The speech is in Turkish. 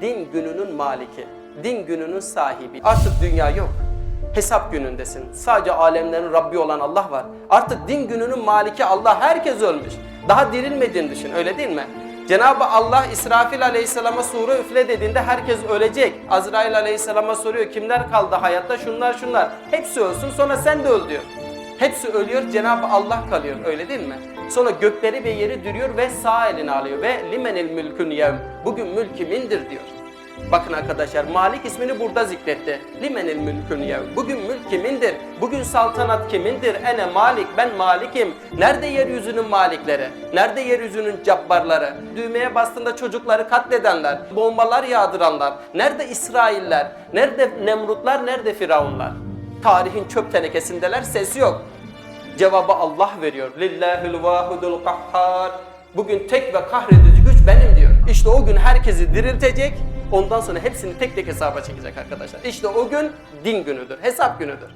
din gününün maliki, din gününün sahibi. Artık dünya yok. Hesap günündesin. Sadece alemlerin Rabbi olan Allah var. Artık din gününün maliki Allah. Herkes ölmüş. Daha dirilmediğini düşün öyle değil mi? Cenab-ı Allah İsrafil aleyhisselama sure üfle dediğinde herkes ölecek. Azrail aleyhisselama soruyor kimler kaldı hayatta? Şunlar şunlar. Hepsi ölsün sonra sen de öl diyor. Hepsi ölüyor Cenab-ı Allah kalıyor öyle değil mi? Sonra gökleri ve yeri dürüyor ve sağ eline alıyor ve limenil mülkün yevm. Bugün mülk kimindir diyor. Bakın arkadaşlar Malik ismini burada zikretti. Limenil mülkün yevm. Bugün mülk kimindir? Bugün saltanat kimindir? Ene Malik ben Malik'im. Nerede yeryüzünün malikleri? Nerede yeryüzünün cabbarları? Düğmeye bastığında çocukları katledenler, bombalar yağdıranlar. Nerede İsrailler? Nerede Nemrutlar? Nerede Firavunlar? Tarihin çöp tenekesindeler ses yok. Cevabı Allah veriyor. Lillahül vahidul kahhar. Bugün tek ve kahredici güç benim diyor. İşte o gün herkesi diriltecek. Ondan sonra hepsini tek tek hesaba çekecek arkadaşlar. İşte o gün din günüdür, hesap günüdür.